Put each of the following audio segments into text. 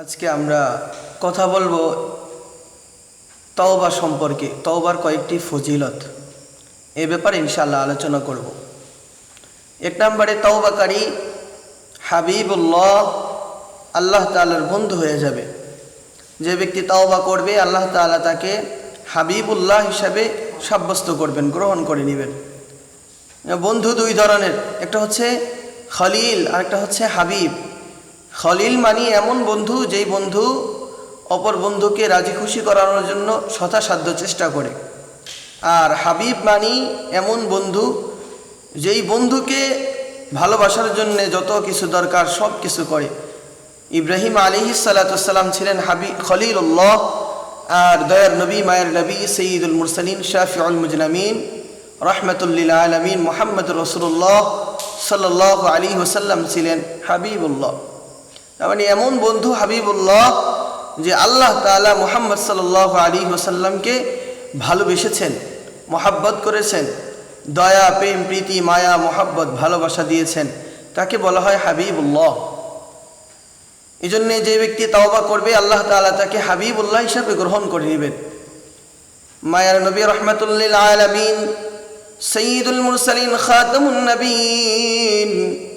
আজকে আমরা কথা বলব তওবা সম্পর্কে। তওবার কয়েকটি ফজিলত। এ ব্যাপারে ইনশাল্লাহ আলোচনা করব। এক নম্বরে তওবাকারী হাবিবুল্লাহ আল্লাহ তাআলার বন্ধু হয়ে যাবে। যে ব্যক্তি তওবা করবে, আল্লাহ তাআলা তাকে হাবিবুল্লাহ হিসাবে সাব্যস্ত করবেন, গ্রহণ করে নেবেন। বন্ধু দুই ধরনের, একটা হচ্ছে খলিল আর একটা হচ্ছে হাবিব। খলিল মানি এমন বন্ধু যেই বন্ধু অপর বন্ধুকে রাজি খুশি করানোর জন্য যথাসাধ্য চেষ্টা করে। আর হাবিব মানি এমন বন্ধু যেই বন্ধুকে ভালোবাসার জন্য যত কিছু দরকার সব কিছু করে। ইব্রাহিম আলী সালাতাম ছিলেন হাবি খলিলুল্লাহ আর দয়ার নবী মায়ের নবী সঈদুল মুরসালিন শাফিউল মুজলামিন রহমতুল্লিল আলমিন মোহাম্মদ রসুল্লাহ সাল্লাহ আলী হোসাল্লাম ছিলেন হাবিবুল্লাহ। মানে এমন বন্ধু হাবিবুল্লাহ যে আল্লাহ তালা মোহাম্মদ সাল্লাহ আলী হোসাল্লামকে ভালোবেসেছেন, মোহাব্বত করেছেন, দয়া, প্রেম, প্রীতি, মায়া, মোহাব্বত, ভালোবাসা দিয়েছেন। তাকে বলা হয় হাবিবুল্লাহ। এই জন্যে যে ব্যক্তি তাওবা করবে, আল্লাহ তালা তাকে হাবিবুল্লাহ হিসাবে গ্রহণ করে নেবেন। মায়ার নবী রহমতুল্লিল আলমিন, সঈদুল মুরসালিন নবীন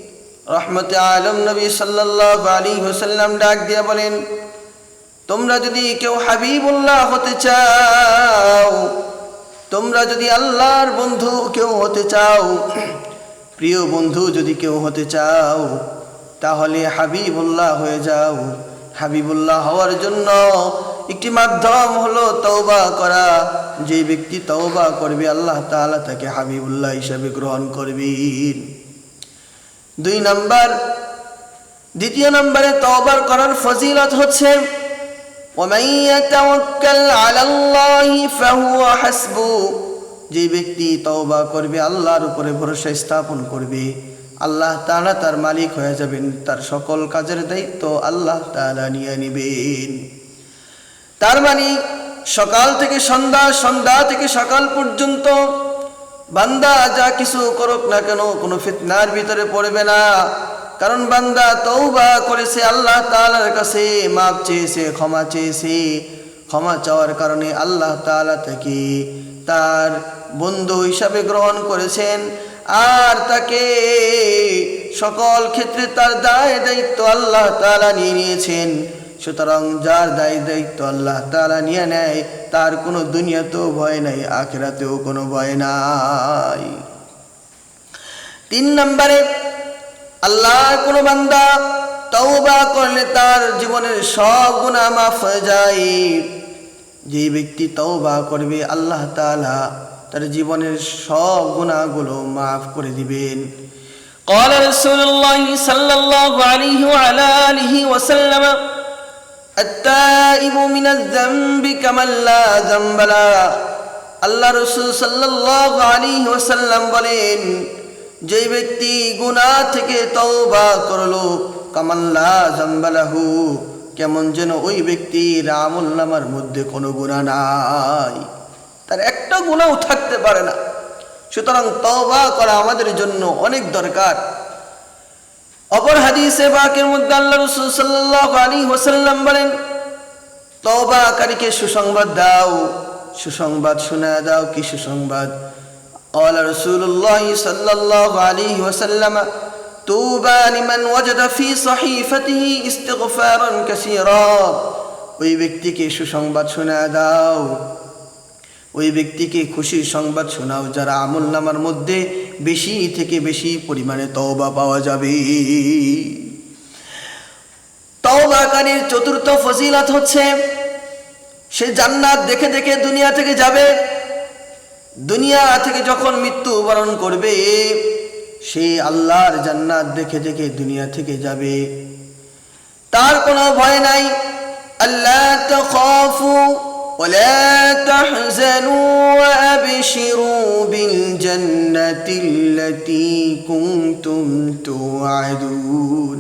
রহমত আলম নবী সাল্লাহ আলী হুসাল্লাম ডাক দিয়া বলেন, তোমরা যদি কেউ হাবিবুল্লাহ হতে চাও, তোমরা যদি আল্লাহর বন্ধু কেউ হতে চাও, প্রিয় বন্ধু যদি কেউ হতে চাও, তাহলে হাবিবুল্লাহ হয়ে যাও। হাবিবুল্লাহ হওয়ার জন্য একটি মাধ্যম হলো তওবা করা। যে ব্যক্তি তওবা করবে, আল্লাহ তাআলা তাকে হাবিবুল্লাহ হিসাবে গ্রহণ করবেন। দুই নাম্বার। দ্বিতীয় নম্বরে তওবার করার ফজিলত হচ্ছে যে ব্যক্তি তওবা করবে, আল্লাহর উপরে ভরসা স্থাপন করবে, আল্লাহ তালা তার মালিক হয়ে যাবেন, তার সকল কাজের দায়িত্ব আল্লাহ তালা নিয়ে নেবেন। তার মানে সকাল থেকে সন্ধ্যা সন্ধ্যা থেকে সকাল পর্যন্ত বান্দা যা কিছু করুক না কেন, কোনো ফিতনার ভিতরে পড়বে না। কারণ বান্দা তৌবা করেছে আল্লাহ তালার কাছে মাপ চেয়েছে, ক্ষমা চেয়েছে। ক্ষমা চাওয়ার কারণে আল্লাহ তাআলা থেকে তার বন্ধু হিসাবে গ্রহণ করেছেন। আর তাকে সকল ক্ষেত্রে তার দায় দায়িত্ব আল্লাহ তাআলা নিয়ে নিয়েছেন। সুতরাং যার দায় দায়িত্ব আল্লাহ তাআলা নিয়ে নেয় তার কোনো দুনিয়াতেও ভয় নাই আখেরাতেও কোনো ভয় নাই তিন নম্বরে আল্লাহ কোনো বান্দা তওবা করলে তার জীবনের সব গুণা মাফ হয়ে যায় যে ব্যক্তি তওবা করবে আল্লাহ তাআলা তার জীবনের সব গুণাগুলো মাফ করে দিবেন قال رسول الله صلى الله عليه وعلى آله وسلم التائب من الذنب كمن لا ذنب له আল্লাহ রসুল সাল্লাহ আলী ওসাল্লাম বলেন যে ব্যক্তি গুনাহ থেকে তওবা করলো কামাল্লা জাম্বালাহু কেমন যেন ওই ব্যক্তির আমল নামার মধ্যে কোনো গুণা নাই তার একটা গুণাও থাকতে পারে না সুতরাং তওবা করা আমাদের জন্য অনেক দরকার অপর হাদিসে বাকের মধ্যে আল্লাহ রসুল সাল্লাহ আলী ওসাল্লাম বলেন তওবাকারীকে সুসংবাদ দাও সুসংবাদ শোনা দাও কি সুসংবাদ قال رسول الله صلى الله عليه وسلم طوبى لمن وجد في صحيفته استغفارا كثيرا ওই ব্যক্তিকে সুসংবাদ শোনা দাও ওই ব্যক্তিকে খুশির সংবাদ শোনাও, যারা আমল নামার মধ্যে বেশি থেকে বেশি পরিমাণে তওবা পাওয়া যাবে। তওবাকারীর চতুর্থ ফজিলত হচ্ছে, সে জান্নাত দেখে দেখে দুনিয়া থেকে যাবে। দুনিয়া থেকে যখন মৃত্যু বরণ করবে, সে আল্লাহর জান্নাত দেখে দেখে দুনিয়া থেকে যাবে। তার কোনো ভয় নাই। আল্লাহ তাখাফু ولا تحزنوا وأبشروا بالجنة التي كنتم توعدون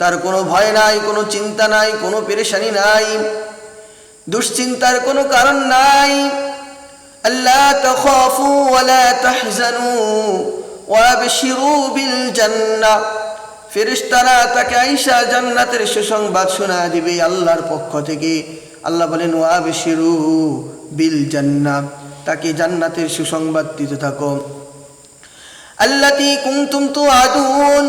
তার কোনো ভয় নাই কোনো চিন্তা নাই কোনো পেরেশানি নাই দুশ্চিন্তার কোনো কারণ নাই আল্লাহ তখাফু ওয়ালা তাহজানু ওয়াবশিরু বিল জান্নাহ ফেরেশতারা তাকে আইসা জান্নাতের সুসংবাদ শোনা দিবে আল্লাহর পক্ষ থেকে আল্লাহ বলেন ওয়া বেশিরু বিল জান্নাত তাকে জান্নাতের সুসংবাদ দিতে থাকো। আল্লাতি কুমতুম তু আদুন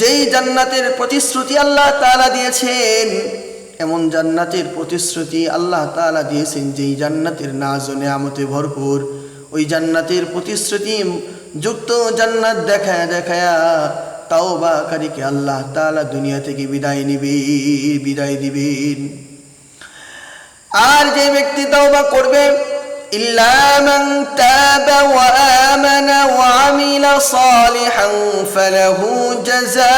যেই জান্নাতের প্রতিশ্রুতি আল্লাহ তাআলা দিয়েছেন, এমন জান্নাতের প্রতিশ্রুতি আল্লাহ তাআলা দিয়েছেন, যেই জান্নাতের নাজ ও নেয়ামতে ভরপুর। ওই জান্নাতের প্রতিশ্রুতি যুক্ত জান্নাত দেখায় দেখায়া তাওবাকারীকে আল্লাহ তাআলা দুনিয়া থেকে বিদায় নিবে, বিদায় দিবেন। আর যে ব্যক্তি তওবা করবে মান তাবা ওয়া আমানা ওয়া আমিলা সালিহান ফালাহু জাযাআনিল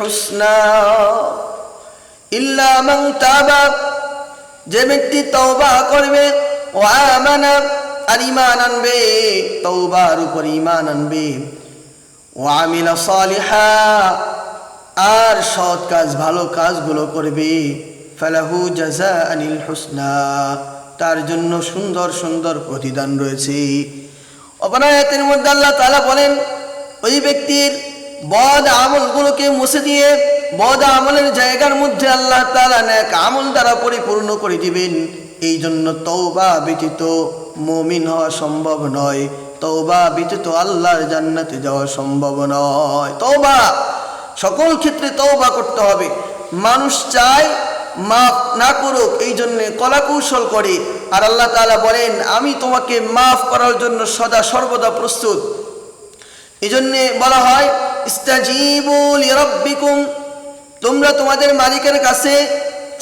হুসনা ইল্লা তাবা, যে ব্যক্তি তওবা করবে, ওয়া আমানা, আর ঈমান আনবে, তওবার উপর ঈমান আনবে। ওয়া আমিলা সালিহা, আর সৎ কাজ, ভালো কাজগুলো করবে। ফালাহু জাজা আনিল হুসনা, তার জন্য সুন্দর সুন্দর প্রতিদান রয়েছে। অপরায়তের মধ্যে আল্লাহ তালা বলেন, ওই ব্যক্তির বদ আমলগুলোকে মুছে দিয়ে বদ আমলের জায়গার মধ্যে আল্লাহ তালা নেক আমল দ্বারা পরিপূর্ণ করে দিবেন। এই জন্য তওবা ব্যতীত মমিন হওয়া সম্ভব নয়। তওবা ব্যতীত আল্লাহর জান্নাতে যাওয়া সম্ভব নয়। তওবা! সকল ক্ষেত্রে তওবা করতে হবে। মানুষ চায় মাফ না করুক, এই জন্যে কলাকৌশল করে। আর আল্লাহ তালা বলেন, আমি তোমাকে মাফ করার জন্য সদা সর্বদা প্রস্তুত। এই জন্যে বলা হয় ইস্তাজিবুল রব্বিকুম তোমরা তোমাদের মালিকের কাছে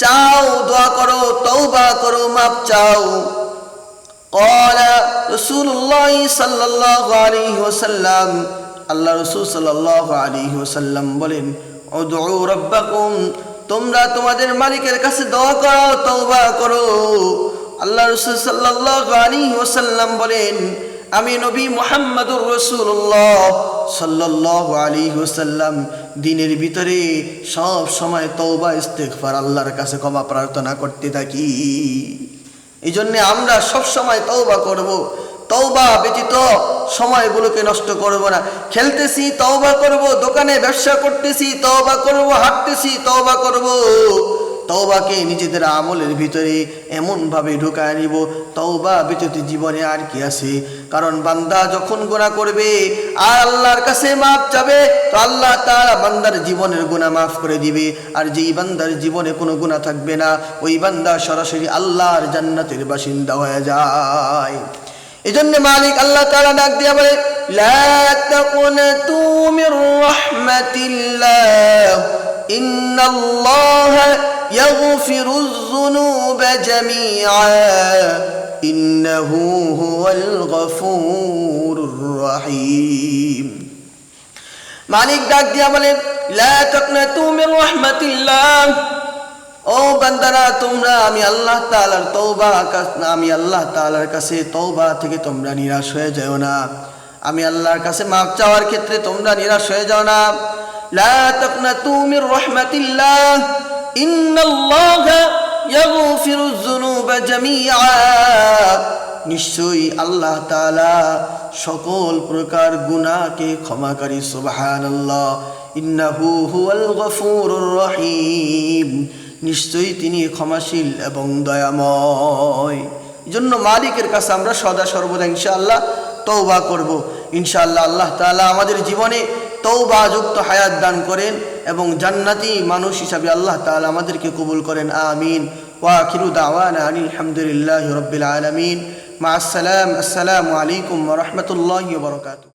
চাও, দোয়া করো তৌবা করো, মাফ চাও। কলা রসুল্লাহ সাল্লাহ আলী হোসাল্লাম আল্লাহ রসুল সাল্লাহ আলী হোসাল্লাম বলেন ও রব্বাকুম তোমরা তোমাদের মালিকের কাছে দোয়া করো, তওবা করো। আল্লাহ রসুল সাল্লাহ আলী ওসাল্লাম বলেন, আমি নবী মোহাম্মদুর রসুল্লাহ সাল্লাহ আলী ওসাল্লাম দিনের ভিতরে সব সময় তওবা, ইস্তেগফার আল্লাহর কাছে ক্ষমা প্রার্থনা করতে থাকি। এই জন্যে আমরা সব সময় তওবা করব। তওবা ব্যতীত সময়গুলোকে নষ্ট করব না। খেলতেছি, তওবা করব, দোকানে ব্যবসা করতেছি, তওবা করব, হাঁটতেছি, তওবা করব। তওবাকে নিজেদের আমলের ভিতরে এমনভাবে ঢুকায় নিব, তওবা ব্যতীত জীবনে আর কি আছে? কারণ বান্দা যখন গুনাহ করবে, আর আল্লাহর কাছে মাপ চাবে, তো আল্লাহ তাআলা বান্দার জীবনের গুনাহ মাফ করে দিবে। আর যেই বান্দার জীবনে কোনো গুনাহ থাকবে না, ওই বান্দা সরাসরি আল্লাহর জান্নাতের বাসিন্দা হয়ে যায়। এজন্য মালিক আল্লাহ তাআলা ডাক দিয়া বলে, লা তাকুনাতু মির রাহমাতিল্লাহ, ইন্নাল্লাহা ইয়াগফিরুয যুনুবা জামিআ, ইন্নাহু হুয়াল গফুরুর রহিম. মালিক ডাক দিয়া বলে, লা তাকনাতু মির রাহমাতিল্লাহ ও বান্দারা, তোমরা আমি আল্লাহ তাআলার তৌবা আমি আল্লাহ তালার কাছে তৌবা থেকে তোমরা নিরাশ হয়ে যাও না। আমি আল্লাহর কাছে মাপ চাওয়ার ক্ষেত্রে তোমরা নিরাশ হয়ে যাও না। লা তাকনাতু মির রাহমাতিল্লাহ। ইন্নাল্লাহা ইয়াগফিরুয যুনুবা জামিআ। নিশ্চয়ই আল্লাহ তাআলা সকল প্রকার গুনাহকে ক্ষমাকারী, সুবহানাল্লাহ। ইন্নাহু হুয়াল গফুরুর রহিম। নিশ্চয়ই তিনি ক্ষমাশীল এবং দয়াময়। জন্য মালিকের কাছে আমরা সদা সর্বদা ইনশাআল্লাহ তৌবা করব। ইনশাআল্লাহ আল্লাহ তাআলা আমাদের জীবনে তৌবা যুক্ত হায়াত দান করেন এবং জান্নাতি মানুষ হিসাবে আল্লাহ তালা আমাদেরকে কবুল করেন। আমিন। ওয়াখিরু দাওয়ানা আনিল হামদুলিল্লাহি রাব্বিল আলামিন। মা আসসালাম আসসালামু আলাইকুম রাহমাতুল্লাহি ওয়া বারাকাতুহু।